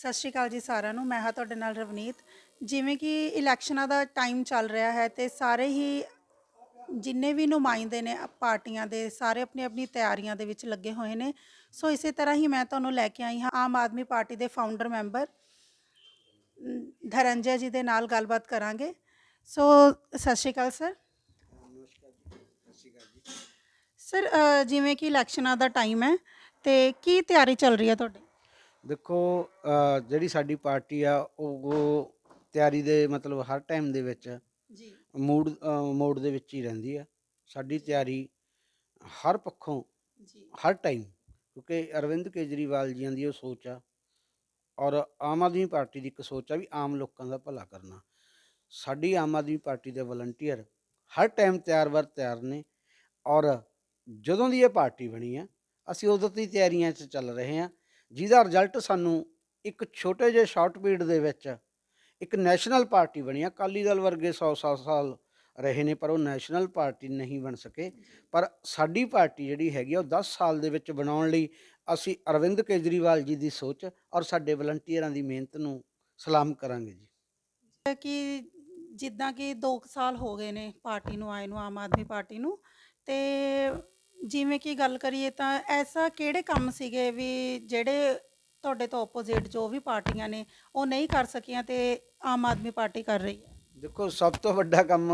ਸਤਿ ਸ਼੍ਰੀ ਅਕਾਲ ਜੀ ਸਾਰਿਆਂ ਨੂੰ ਮੈਂ ਹਾਂ ਤੁਹਾਡੇ ਨਾਲ ਰਵਨੀਤ। ਜਿਵੇਂ ਕਿ ਇਲੈਕਸ਼ਨਾਂ ਦਾ ਟਾਈਮ ਚੱਲ ਰਿਹਾ ਹੈ ਤੇ ਸਾਰੇ ਹੀ ਜਿੰਨੇ ਵੀ ਨੁਮਾਇੰਦੇ ਨੇ ਪਾਰਟੀਆਂ ਦੇ ਸਾਰੇ ਆਪਣੀ ਆਪਣੀ ਤਿਆਰੀਆਂ ਦੇ ਵਿੱਚ ਲੱਗੇ ਹੋਏ ਨੇ। ਸੋ ਇਸੇ ਤਰ੍ਹਾਂ ਹੀ ਮੈਂ ਤੁਹਾਨੂੰ ਲੈ ਕੇ ਆਈ ਹਾਂ ਆਮ ਆਦਮੀ ਪਾਰਟੀ ਦੇ ਫਾਊਂਡਰ ਮੈਂਬਰ ਅਮ, ਜੀ ਦੇ ਨਾਲ ਗੱਲਬਾਤ ਕਰਾਂਗੇ। ਸੋ ਸਤਿ ਸ਼੍ਰੀ ਅਕਾਲ ਸਰ। ਸਰ ਅ, ਜਿਵੇਂ ਕਿ ਇਲੈਕਸ਼ਨਾਂ ਦਾ ਟਾਈਮ ਹੈ ਤੇ ਕੀ ਤਿਆਰੀ ਚੱਲ ਰਹੀ ਹੈ ਤੁਹਾਡੀ? ਦੇਖੋ ਜਿਹੜੀ ਸਾਡੀ ਪਾਰਟੀ ਆ ਉਹ ਤਿਆਰੀ ਦੇ ਮਤਲਬ ਹਰ ਟਾਈਮ ਦੇ ਵਿੱਚ ਜੀ। ਮੂਡ ਮੋਡ ਦੇ ਵਿੱਚ ਹੀ ਰਹਿੰਦੀ ਆ। ਸਾਡੀ ਤਿਆਰੀ ਹਰ ਪੱਖੋਂ ਜੀ। ਹਰ ਟਾਈਮ ਕਿਉਂਕਿ ਅਰਵਿੰਦ ਕੇਜਰੀਵਾਲ ਜੀਆਂ ਦੀ ਉਹ ਸੋਚ ਆ ਔਰ ਆਮ ਆਦਮੀ ਪਾਰਟੀ ਦੀ ਇੱਕ ਸੋਚ ਆ ਵੀ ਆਮ ਲੋਕਾਂ ਦਾ ਭਲਾ ਕਰਨਾ। ਸਾਡੀ ਆਮ ਆਦਮੀ ਪਾਰਟੀ ਦੇ ਵਲੰਟੀਅਰ ਹਰ ਟਾਈਮ ਤਿਆਰ ਵਰ ਤਿਆਰ ਨੇ ਔਰ ਜਦੋਂ ਦੀ ਇਹ ਪਾਰਟੀ ਬਣੀ ਆ ਅਸੀਂ ਉਦੋਂ ਦੀ ਤਿਆਰੀਆਂ 'ਚ ਚੱਲ ਰਹੇ ਹਾਂ ਜਿਹਦਾ ਰਿਜ਼ਲਟ ਸਾਨੂੰ ਇੱਕ ਛੋਟੇ ਜਿਹੇ ਸ਼ਾਰਟ ਪੀਰੀਅਡ ਦੇ ਵਿੱਚ ਇੱਕ ਨੈਸ਼ਨਲ ਪਾਰਟੀ ਬਣੀ ਅਕਾਲੀ ਦਲ ਵਰਗੇ 100 100 ਸਾਲ ਰਹੇ ਨੇ, ਪਰ ਉਹ ਨੈਸ਼ਨਲ ਪਾਰਟੀ ਨਹੀਂ ਬਣ ਸਕੇ। ਪਰ ਸਾਡੀ ਪਾਰਟੀ ਜਿਹੜੀ ਹੈਗੀ ਆ, ਉਹ 10 ਸਾਲ ਦੇ ਵਿੱਚ ਬਣਾਉਣ ਲਈ ਅਸੀਂ ਅਰਵਿੰਦ ਕੇਜਰੀਵਾਲ ਜੀ ਦੀ ਸੋਚ ਔਰ ਸਾਡੇ ਵਲੰਟੀਅਰਾਂ ਦੀ ਮਿਹਨਤ ਨੂੰ ਸਲਾਮ ਕਰਾਂਗੇ ਜੀ। ਕਿ, ਜਿੱਦਾਂ ਕਿ 2 ਸਾਲ ਹੋ ਗਏ ਨੇ ਪਾਰਟੀ ਨੂੰ ਆਏ ਨੂੰ, ਆਮ ਆਦਮੀ ਪਾਰਟੀ ਨੂੰ। ਤੇ ਜਿਵੇਂ ਕਿ ਗੱਲ ਕਰੀਏ ਤਾਂ ਐਸਾ ਕਿਹੜੇ ਕੰਮ ਸੀਗੇ ਵੀ ਜਿਹੜੇ ਤੁਹਾਡੇ ਤੋਂ ਆਪੋਜ਼ਿਟ ਜੋ ਵੀ ਪਾਰਟੀਆਂ ਨੇ ਉਹ ਨਹੀਂ ਕਰ ਸਕੀਆਂ ਤੇ ਆਮ ਆਦਮੀ ਪਾਰਟੀ ਕਰ ਰਹੀ ਹੈ? ਦੇਖੋ ਸਭ ਤੋਂ ਵੱਡਾ ਕੰਮ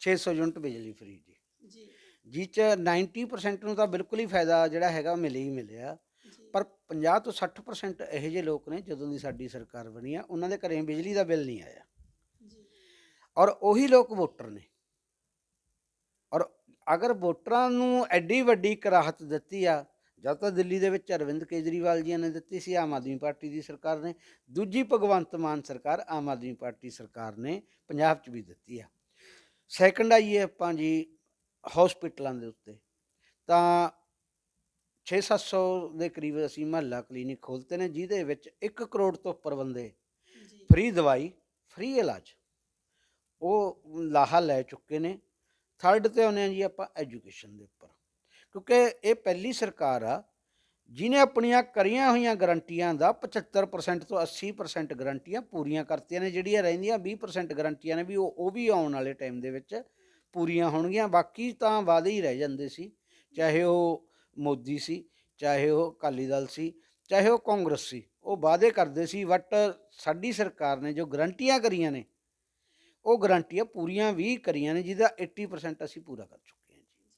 600 ਯੂਨਿਟ ਬਿਜਲੀ ਫਰੀ ਜੀ। ਜੀ। ਜਿਹ ਚ 90% ਨੂੰ ਤਾਂ ਬਿਲਕੁਲ ਹੀ ਫਾਇਦਾ ਜਿਹੜਾ ਹੈਗਾ ਮਿਲੇ ਹੀ ਮਿਲਿਆ। ਪਰ 50 ਤੋਂ 60% ਇਹੋ ਜਿਹੇ ਲੋਕ ਨੇ ਜਦੋਂ ਦੀ ਸਾਡੀ ਸਰਕਾਰ ਬਣੀ ਆ ਉਹਨਾਂ ਦੇ ਘਰੇ ਬਿਜਲੀ ਦਾ ਬਿੱਲ ਨਹੀਂ ਆਇਆ। ਜੀ। ਔਰ ਉਹੀ ਲੋਕ ਵੋਟਰ ਨੇ। ਅਗਰ ਵੋਟਰਾਂ ਨੂੰ ਐਡੀ ਵੱਡੀ ਇੱਕ ਰਾਹਤ ਦਿੱਤੀ ਆ ਜਦ ਤਾਂ ਦਿੱਲੀ ਦੇ ਵਿੱਚ ਅਰਵਿੰਦ ਕੇਜਰੀਵਾਲ ਜੀ ਨੇ ਦਿੱਤੀ ਸੀ ਆਮ ਆਦਮੀ ਪਾਰਟੀ ਦੀ ਸਰਕਾਰ ਨੇ ਦੂਜੀ ਭਗਵੰਤ ਮਾਨ ਸਰਕਾਰ ਆਮ ਆਦਮੀ ਪਾਰਟੀ ਸਰਕਾਰ ਨੇ ਪੰਜਾਬ 'ਚ ਵੀ ਦਿੱਤੀ ਆ। ਸੈਕੰਡ ਆਈਏ ਆਪਾਂ ਜੀ ਹਸਪੀਟਲਾਂ ਦੇ ਉੱਤੇ। ਤਾਂ 6-700 ਦੇ ਕਰੀਬ ਅਸੀਂ ਮਹੱਲਾ ਕਲੀਨਿਕ ਖੋਲ੍ਹਤੇ ਨੇ ਜਿਹਦੇ ਵਿੱਚ 1 ਕਰੋੜ ਤੋਂ ਉੱਪਰ ਬੰਦੇ ਫ੍ਰੀ ਦਵਾਈ ਫ੍ਰੀ ਇਲਾਜ ਉਹ ਲਾਹਾ ਲੈ ਚੁੱਕੇ ਨੇ। ਥਰਡ ਤੇ ਆਉਂਦੇ ਹਾਂ ਜੀ ਆਪਾਂ ਐਜੂਕੇਸ਼ਨ ਦੇ ਉੱਪਰ। ਕਿਉਂਕਿ ਇਹ ਪਹਿਲੀ ਸਰਕਾਰ ਆ ਜਿਨੇ ਆਪਣੀਆਂ ਕਰੀਆਂ ਹੋਈਆਂ ਗਰੰਟੀਆਂ ਦਾ 75% ਤੋਂ 80% ਗਰੰਟੀਆਂ ਪੂਰੀਆਂ ਕਰਤੀਆਂ ਨੇ, ਜਿਹੜੀਆਂ ਰਹਿੰਦੀਆਂ 20% ਗਰੰਟੀਆਂ ਨੇ ਵੀ ਉਹ ਉਹ ਵੀ ਆਉਣ ਵਾਲੇ ਟਾਈਮ ਦੇ ਵਿੱਚ ਪੂਰੀਆਂ ਹੋਣਗੀਆਂ। ਬਾਕੀ ਤਾਂ ਵਾਅਦੇ ਹੀ ਰਹਿ ਜਾਂਦੇ ਸੀ, ਚਾਹੇ ਉਹ ਮੋਦੀ ਸੀ, ਚਾਹੇ ਉਹ ਅਕਾਲੀ ਦਲ ਸੀ, ਚਾਹੇ ਉਹ ਕਾਂਗਰਸ ਸੀ, ਉਹ ਵਾਅਦੇ ਕਰਦੇ ਸੀ ਬਟ ਸਾਡੀ ਸਰਕਾਰ ਨੇ ਜੋ ਗਰੰਟੀਆਂ ਕਰੀਆਂ ਨੇ ਉਹ ਗਰੰਟੀਆਂ ਪੂਰੀਆਂ ਵੀ ਕਰੀਆਂ ਨੇ ਜਿਹਦਾ 80% ਅਸੀਂ ਪੂਰਾ ਕਰ ਚੁੱਕੇ ਹਾਂ ਜੀ।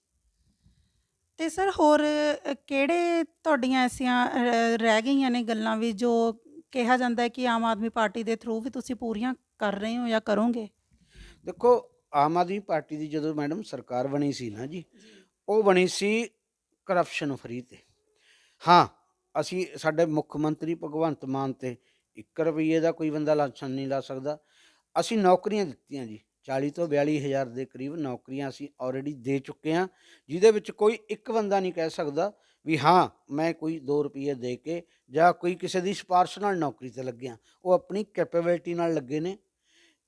ਤੇ ਸਰ ਹੋਰ ਅ, ਕਿਹੜੇ ਤੁਹਾਡੀਆਂ ਐਸੀਆਂ ਅ, ਰਹਿ ਗਈਆਂ ਨੇ ਗੱਲਾਂ ਵੀ ਜੋ ਕਿਹਾ ਜਾਂਦਾ ਹੈ ਕਿ ਆਮ ਆਦਮੀ ਪਾਰਟੀ ਦੇ ਥਰੂ ਵੀ ਤੁਸੀਂ ਪੂਰੀਆਂ ਕਰ ਰਹੇ ਹੋ ਜਾਂ ਕਰੋਗੇ? ਦੇਖੋ ਆਮ ਆਦਮੀ ਪਾਰਟੀ ਦੀ ਜਦੋਂ ਮੈਡਮ ਸਰਕਾਰ ਬਣੀ ਸੀ ਨਾ ਜੀ ਉਹ ਬਣੀ ਸੀ ਕਰਪਸ਼ਨ ਫਰੀ ਤੇ। ਹਾਂ ਅਸੀਂ ਸਾਡੇ ਮੁੱਖ ਮੰਤਰੀ ਭਗਵੰਤ ਮਾਨ ਤੇ 1 ਰੁਪਏ ਦਾ ਕੋਈ ਬੰਦਾ ਲਾਂਛਨ ਨਹੀਂ ਲਾ ਸਕਦਾ। ਅਸੀਂ ਨੌਕਰੀਆਂ ਦਿੱਤੀਆਂ ਜੀ 40 ਤੋਂ 42 ਹਜ਼ਾਰ ਦੇ ਕਰੀਬ ਨੌਕਰੀਆਂ ਅਸੀਂ ਆਲਰੇਡੀ ਦੇ ਚੁੱਕੇ ਹਾਂ, ਜਿਹਦੇ ਵਿੱਚ ਕੋਈ ਇੱਕ ਬੰਦਾ ਨਹੀਂ ਕਹਿ ਸਕਦਾ ਵੀ ਹਾਂ, ਮੈਂ ਕੋਈ 2 ਰੁਪਏ ਦੇ ਕੇ ਜਾਂ ਕੋਈ ਕਿਸੇ ਦੀ ਸਿਫਾਰਿਸ਼ ਨਾਲ ਨੌਕਰੀ ਤੇ ਲੱਗਿਆ। ਉਹ ਆਪਣੀ ਕੈਪੇਬਿਲਿਟੀ ਨਾਲ ਲੱਗੇ ਨੇ।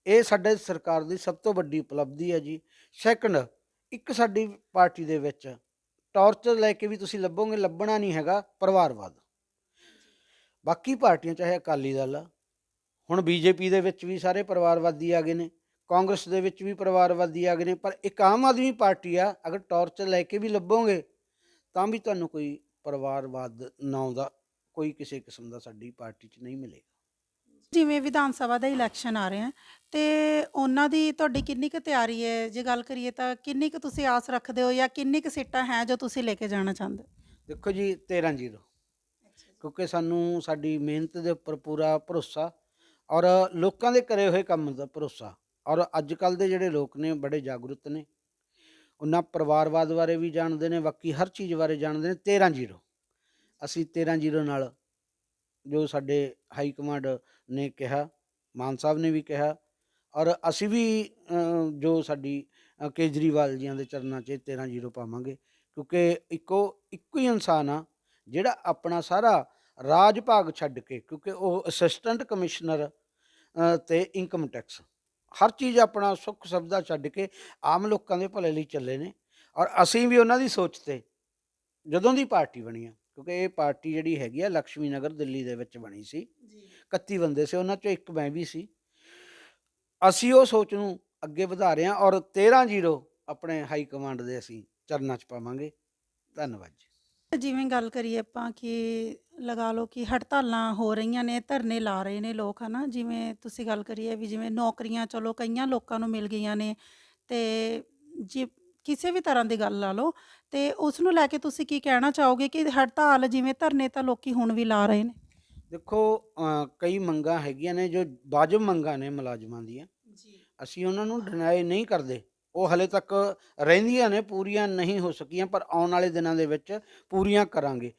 ਇਹ ਸਾਡੇ ਸਰਕਾਰ ਦੀ ਸਭ ਤੋਂ ਵੱਡੀ ਉਪਲਬਧੀ ਹੈ ਜੀ। ਸੈਕੰਡ ਇੱਕ ਸਾਡੀ ਪਾਰਟੀ ਦੇ ਵਿੱਚ ਟਾਰਚਰ ਲੈ ਕੇ ਵੀ ਤੁਸੀਂ ਲੱਭੋਗੇ, ਲੱਭਣਾ ਨਹੀਂ ਹੈਗਾ, ਪਰਿਵਾਰਵਾਦ। ਬਾਕੀ ਪਾਰਟੀਆਂ, ਚਾਹੇ ਅਕਾਲੀ ਦਲ ਆ ਹੁਣ ਬੀਜੇਪੀ ਦੇ ਵਿੱਚ ਵੀ ਸਾਰੇ ਪਰਿਵਾਰਵਾਦੀ ਆ ਗਏ ਨੇ ਕਾਂਗਰਸ ਦੇ ਵਿੱਚ ਵੀ ਪਰਿਵਾਰਵਾਦੀ ਆ ਗਏ ਨੇ ਪਰ ਇੱਕ ਆਮ ਆਦਮੀ ਪਾਰਟੀ ਆ ਅਗਰ ਟਾਰਚਰ ਲੈ ਕੇ ਵੀ ਲੱਭੋਗੇ ਤਾਂ ਵੀ ਤੁਹਾਨੂੰ ਕੋਈ ਪਰਿਵਾਰਵਾਦ ਨਾਂ ਦਾ ਕੋਈ ਕਿਸੇ ਕਿਸਮ ਦਾ ਸਾਡੀ ਪਾਰਟੀ 'ਚ ਨਹੀਂ ਮਿਲੇਗਾ। ਜਿਵੇਂ ਵਿਧਾਨ ਸਭਾ ਦਾ ਇਲੈਕਸ਼ਨ ਆ ਰਿਹਾ ਤੇ ਉਹਨਾਂ ਦੀ ਤੁਹਾਡੀ ਕਿੰਨੀ ਕੁ ਤਿਆਰੀ ਹੈ? ਜੇ ਗੱਲ ਕਰੀਏ ਤਾਂ ਕਿੰਨੀ ਕੁ ਤੁਸੀਂ ਆਸ ਰੱਖਦੇ ਹੋ ਜਾਂ ਕਿੰਨੀ ਕੁ ਸੀਟਾਂ ਹੈ ਜੋ ਤੁਸੀਂ ਲੈ ਕੇ ਜਾਣਾ ਚਾਹੁੰਦੇ? ਦੇਖੋ ਜੀ 13 ਜ਼ੀਰੋ। ਕਿਉਂਕਿ ਸਾਨੂੰ ਸਾਡੀ ਮਿਹਨਤ ਦੇ ਉੱਪਰ ਪੂਰਾ ਭਰੋਸਾ ਔਰ ਲੋਕਾਂ ਦੇ ਕਰੇ ਹੋਏ ਕੰਮ ਦਾ ਭਰੋਸਾ। ਔਰ ਅੱਜ ਕੱਲ ਦੇ ਜਿਹੜੇ ਲੋਕ ਨੇ, ਬੜੇ ਜਾਗਰੂਕ ਨੇ। ਉਹਨਾਂ ਪਰਿਵਾਰਵਾਦ ਬਾਰੇ ਵੀ ਜਾਣਦੇ ਨੇ, ਬਾਕੀ ਹਰ ਚੀਜ਼ ਬਾਰੇ ਜਾਣਦੇ ਨੇ। 13 ਜ਼ੀਰੋ ਅਸੀਂ 13 ਜ਼ੀਰੋ ਨਾਲ ਜੋ ਸਾਡੇ ਹਾਈ ਕਮਾਂਡ ਨੇ ਕਿਹਾ, ਮਾਨ ਸਾਹਿਬ ਨੇ ਵੀ ਕਿਹਾ, ਔਰ ਅਸੀਂ ਵੀ ਜੋ ਸਾਡੀ ਕੇਜਰੀਵਾਲ ਜੀਆਂ ਦੇ ਚਰਨਾਂ 'ਚ 13 ਜ਼ੀਰੋ ਪਾਵਾਂਗੇ। ਕਿਉਂਕਿ ਇੱਕੋ ਇੱਕੋ ਹੀ ਇਨਸਾਨ ਆ, ਜਿਹੜਾ ਆਪਣਾ ਸਾਰਾ ਰਾਜ ਭਾਗ ਛੱਡ ਕੇ, ਕਿਉਂਕਿ ਉਹ ਅਸਿਸਟੈਂਟ ਕਮਿਸ਼ਨਰ ਤੇ ਇਨਕਮ ਟੈਕਸ ਹਰ ਚੀਜ਼ ਆਪਣਾ ਸੁੱਖ ਸੁਵਿਧਾ ਛੱਡ ਕੇ ਆਮ ਲੋਕਾਂ ਦੇ ਭਲੇ ਲਈ ਚੱਲੇ ਨੇ ਔਰ ਅਸੀਂ ਵੀ ਉਹਨਾਂ ਦੀ ਸੋਚ ਤੇ ਜਦੋਂ ਦੀ ਪਾਰਟੀ ਬਣੀ ਆ ਕਿਉਂਕਿ ਇਹ ਪਾਰਟੀ ਜਿਹੜੀ ਹੈਗੀ ਆ ਲక్ష్ਮੀ ਨਗਰ ਦਿੱਲੀ ਦੇ ਵਿੱਚ ਬਣੀ ਸੀ। 31 ਬੰਦੇ ਸੀ ਉਹਨਾਂ ਚੋਂ ਇੱਕ ਮੈਂ ਵੀ ਸੀ। ਅਸੀਂ ਉਹ ਸੋਚ ਨੂੰ ਅੱਗੇ ਵਧਾ ਰਹੇ ਹਾਂ ਔਰ 13-0 ਆਪਣੇ ਹਾਈ ਕਮਾਂਡ ਦੇ ਅਸੀਂ ਚਰਨਾਂ 'ਚ ਪਾਵਾਂਗੇ। ਧੰਨਵਾਦ ਜੀ। ਜਿਵੇਂ ਗੱਲ ਕਰੀਏ ਆਪਾਂ ਕਿ ਲਗਾ ਲਓ ਕਿ ਹੜਤਾਲਾਂ ਹੋ ਰਹੀਆਂ ਨੇ ਧਰਨੇ ਲਾ ਰਹੇ ਨੇ ਲੋਕ ਹਨਾ? ਜਿਵੇਂ ਤੁਸੀਂ ਗੱਲ ਕਰੀਏ ਵੀ ਜਿਵੇਂ ਨੌਕਰੀਆਂ ਚਲੋ ਕਈਆਂ ਲੋਕਾਂ ਨੂੰ ਮਿਲ ਗਈਆਂ ਨੇ ਤੇ ਜੇ ਕਿਸੇ ਵੀ ਤਰ੍ਹਾਂ ਦੀ ਗੱਲ ਲਾ ਲਓ ਤੇ ਉਸ ਨੂੰ ਲੈ ਕੇ ਤੁਸੀਂ ਕੀ ਕਹਿਣਾ ਚਾਹੋਗੇ ਕਿ ਹੜਤਾਲ ਜਿਵੇਂ ਧਰਨੇ ਤਾਂ ਲੋਕੀ ਹੁਣ ਵੀ ਲਾ ਰਹੇ ਨੇ? ਦੇਖੋ ਅ, ਕਈ ਮੰਗਾਂ ਹੈਗੀਆਂ ਨੇ ਜੋ ਵਾਜਬ ਮੰਗਾਂ ਨੇ ਮੁਲਾਜ਼ਮਾਂ ਦੀਆਂ। ਜੀ। ਅਸੀਂ ਉਹਨਾਂ ਨੂੰ ਡਿਨਾਈ ਨਹੀਂ ਕਰਦੇ। ਉਹ ਹਲੇ ਤੱਕ ਰਹਿੰਦੀਆਂ ਨੇ ਪੂਰੀਆਂ ਨਹੀਂ ਹੋ ਸਕੀਆਂ ਪਰ ਆਉਣ ਵਾਲੇ ਦਿਨਾਂ ਦੇ ਵਿੱਚ ਪੂਰੀਆਂ ਕਰਾਂਗੇ।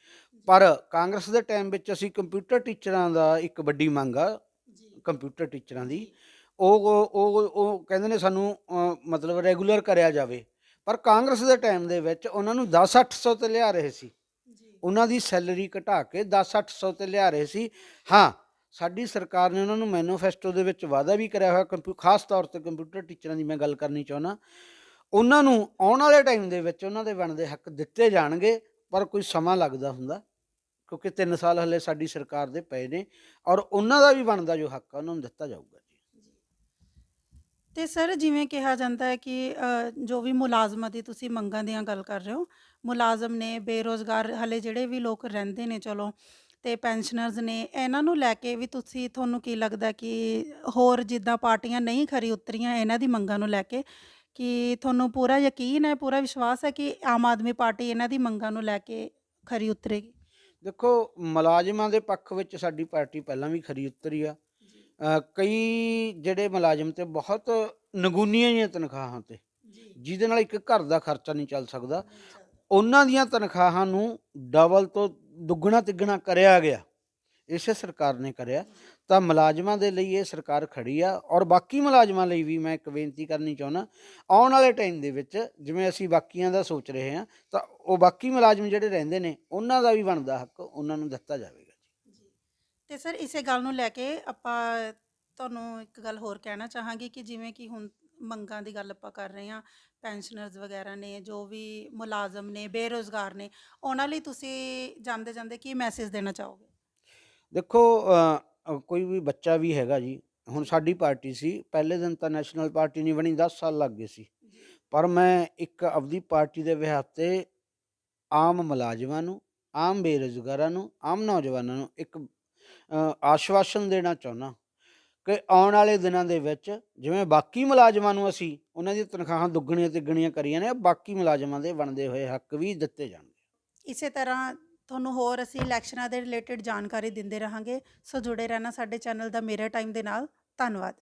ਪਰ ਕਾਂਗਰਸ ਦੇ ਟਾਈਮ ਵਿੱਚ ਅਸੀਂ ਕੰਪਿਊਟਰ ਟੀਚਰਾਂ ਦਾ ਇੱਕ ਵੱਡੀ ਮੰਗ ਆ ਜੀ। ਕੰਪਿਊਟਰ ਟੀਚਰਾਂ ਦੀ। ਉਹ ਉਹ ਉਹ- ਕਹਿੰਦੇ ਨੇ ਸਾਨੂੰ ਮਤਲਬ ਰੈਗੂਲਰ ਕਰਿਆ ਜਾਵੇ। ਪਰ ਕਾਂਗਰਸ ਦੇ ਟਾਈਮ ਦੇ ਵਿੱਚ ਉਹਨਾਂ ਨੂੰ 10 800 ਤੇ ਲਿਆ ਰਹੇ ਸੀ। ਜੀ। ਉਹਨਾਂ ਦੀ ਸੈਲਰੀ ਘਟਾ ਕੇ 10 800 ਤੇ ਲਿਆ ਰਹੇ ਸੀ। ਹਾਂ ਸਾਡੀ ਸਰਕਾਰ ਨੇ ਉਹਨਾਂ ਨੂੰ ਮੈਨੀਫੈਸਟੋ ਦੇ ਵਿੱਚ ਵਾਅਦਾ ਵੀ ਕਰਿਆ ਹੋਇਆ ਖਾਸ ਤੌਰ ਤੇ ਕੰਪਿਊਟਰ ਟੀਚਰਾਂ ਦੀ ਮੈਂ ਗੱਲ ਕਰਨੀ ਚਾਹੁੰਦਾ। ਉਹਨਾਂ ਨੂੰ ਆਉਣ ਵਾਲੇ ਟਾਈਮ ਦੇ ਵਿੱਚ ਉਹਨਾਂ ਦੇ ਬਣਦੇ ਹੱਕ ਦਿੱਤੇ ਜਾਣਗੇ, ਪਰ ਕੋਈ ਸਮਾਂ ਲੱਗਦਾ ਹੁੰਦਾ, ਕਿਉਂਕਿ 3 ਸਾਲ ਹਲੇ ਸਾਡੀ ਸਰਕਾਰ ਦੇ ਪਏ ਨੇ, ਔਰ ਉਹਨਾਂ ਦਾ ਵੀ ਬਣਦਾ ਜੋ ਹੱਕ ਆ, ਉਹਨਾਂ ਨੂੰ ਦਿੱਤਾ ਜਾਊਗਾ ਜੀ। ਤੇ ਸਰ, ਜਿਵੇਂ ਕਿਹਾ ਜਾਂਦਾ ਹੈ ਕਿ ਜੋ ਵੀ ਮੁਲਾਜ਼ਮਾਂ ਦੀ ਤੁਸੀਂ ਮੰਗਾਂ ਦੀਆਂ ਗੱਲ ਕਰ ਰਹੇ ਹੋ, ਮੁਲਾਜ਼ਮ ਨੇ ਬੇਰੋਜ਼ਗਾਰ ਹਲੇ ਜਿਹੜੇ ਵੀ ਲੋਕ ਰਹਿੰਦੇ ਨੇ, ਚਲੋ ਤੇ ਪੈਨਸ਼ਨਰਸ ਨੇ ਇਹਨਾਂ ਨੂੰ ਲੈ ਕੇ ਵੀ ਤੁਸੀਂ ਤੁਹਾਨੂੰ ਕੀ ਲੱਗਦਾ ਕਿ ਹੋਰ ਜਿੱਦਾਂ ਪਾਰਟੀਆਂ ਨਹੀਂ ਖਰੀ ਉਤਰੀਆਂ ਇਹਨਾਂ ਦੀ ਮੰਗਾਂ ਨੂੰ ਲੈ ਕੇ? ਕਿ ਤੁਹਾਨੂੰ ਪੂਰਾ ਯਕੀਨ ਹੈ ਪੂਰਾ ਵਿਸ਼ਵਾਸ ਹੈ ਕਿ ਆਮ ਆਦਮੀ ਪਾਰਟੀ ਇਹਨਾਂ ਦੀ ਮੰਗਾਂ ਨੂੰ ਲੈ ਕੇ ਖਰੀ ਉਤਰੇਗੀ? ਦੇਖੋ ਮੁਲਾਜ਼ਮਾਂ ਦੇ ਪੱਖ ਵਿੱਚ ਸਾਡੀ ਪਾਰਟੀ ਪਹਿਲਾਂ ਵੀ ਖਰੀ ਉਤਰੀ ਆ। ਕਈ ਜਿਹੜੇ ਮੁਲਾਜ਼ਮ ਤੇ ਬਹੁਤ ਨਗੂਨੀਆਂ ਜਿਹੀਆਂ ਤਨਖਾਹਾਂ ਤੇ ਜਿਹਦੇ ਨਾਲ ਇੱਕ ਘਰ ਦਾ ਖਰਚਾ ਨਹੀਂ ਚੱਲ ਸਕਦਾ। ਉਹਨਾਂ ਦੀਆਂ ਤਨਖਾਹਾਂ ਨੂੰ ਡਬਲ ਤੋਂ ਦੁੱਗਣਾ ਤਿੱਗਣਾ ਕਰਿਆ ਗਿਆ, ਇਸੇ ਸਰਕਾਰ ਨੇ ਕਰਿਆ। ਤਾਂ ਮੁਲਾਜ਼ਮਾਂ ਦੇ ਲਈ ਇਹ ਸਰਕਾਰ ਖੜੀ ਆ ਔਰ ਬਾਕੀ ਮੁਲਾਜ਼ਮਾਂ ਲਈ ਵੀ ਮੈਂ ਇੱਕ ਬੇਨਤੀ ਕਰਨੀ ਚਾਹੁੰਦਾ, ਆਉਣ ਵਾਲੇ ਟਾਈਮ ਦੇ ਵਿੱਚ ਜਿਵੇਂ ਅਸੀਂ ਬਾਕੀਆਂ ਦਾ ਸੋਚ ਰਹੇ ਹਾਂ, ਤਾਂ ਉਹ ਬਾਕੀ ਮੁਲਾਜ਼ਮ ਜਿਹੜੇ ਰਹਿੰਦੇ ਨੇ, ਉਹਨਾਂ ਦਾ ਵੀ ਬਣਦਾ ਹੱਕ ਉਹਨਾਂ ਨੂੰ ਦਿੱਤਾ ਜਾਵੇਗਾ। ਜੀ। ਤੇ ਸਰ ਇਸੇ ਗੱਲ ਨੂੰ ਲੈ ਕੇ ਆਪਾਂ ਤੁਹਾਨੂੰ ਇੱਕ ਗੱਲ ਹੋਰ ਕਹਿਣਾ ਚਾਹਾਂਗੇ ਕਿ ਜਿਵੇਂ ਕਿ ਹੁਣ ਮੰਗਾਂ ਦੀ ਗੱਲ ਆਪਾਂ ਕਰ ਰਹੇ ਹਾਂ ਪੈਨਸ਼ਨਰਸ ਵਗੈਰਾ ਨੇ ਜੋ ਵੀ ਮੁਲਾਜ਼ਮ ਨੇ ਬੇਰੋਜ਼ਗਾਰ ਨੇ ਉਹਨਾਂ ਲਈ ਤੁਸੀਂ ਜਾਂਦੇ ਜਾਂਦੇ ਕੀ ਮੈਸੇਜ ਦੇਣਾ ਚਾਹੋਗੇ? ਦੇਖੋ ਅ, ਕੋਈ ਵੀ ਬੱਚਾ ਵੀ ਹੈਗਾ ਜੀ ਹੁਣ ਸਾਡੀ ਪਾਰਟੀ ਸੀ ਪਹਿਲੇ ਦਿਨ ਤਾਂ ਨੈਸ਼ਨਲ ਪਾਰਟੀ ਨਹੀਂ ਬਣੀ 10 ਸਾਲ ਲੱਗ ਗਏ ਸੀ। ਪਰ ਮੈਂ ਇੱਕ ਆਪਦੀ ਪਾਰਟੀ ਦੇ ਵਿਹਾਰ ਤੇ ਆਮ ਮੁਲਾਜ਼ਮਾਂ ਨੂੰ ਆਮ ਬੇਰੁਜ਼ਗਾਰਾਂ ਨੂੰ ਆਮ ਨੌਜਵਾਨਾਂ ਨੂੰ ਇੱਕ ਅ, ਆਸ਼ਵਾਸਨ ਦੇਣਾ ਚਾਹੁੰਦਾ। ਕਿ ਆਉਣ ਵਾਲੇ ਦਿਨਾਂ ਦੇ ਵਿੱਚ ਜਿਵੇਂ ਬਾਕੀ ਮੁਲਾਜ਼ਮਾਂ ਨੂੰ ਅਸੀਂ ਉਹਨਾਂ ਦੀਆਂ ਤਨਖਾਹਾਂ ਦੁੱਗਣੀਆਂ ਤਿੱਗਣੀਆਂ ਕਰੀਆਂ ਨੇ, ਬਾਕੀ ਮੁਲਾਜ਼ਮਾਂ ਦੇ ਬਣਦੇ ਹੋਏ ਹੱਕ ਵੀ ਦਿੱਤੇ ਜਾਣਗੇ। ਇਸੇ ਤਰ੍ਹਾਂ ਤੁਹਾਨੂੰ ਹੋਰ ਅਸੀਂ ਇਲੈਕਸ਼ਨਾਂ ਦੇ ਰਿਲੇਟਡ ਜਾਣਕਾਰੀ ਦਿੰਦੇ ਰਹਾਂਗੇ, ਸੋ ਜੁੜੇ ਰਹਿਣਾ ਸਾਡੇ ਚੈਨਲ ਦਾ ਮੇਰਾ ਟਾਈਮ ਦੇ ਨਾਲ, ਧੰਨਵਾਦ।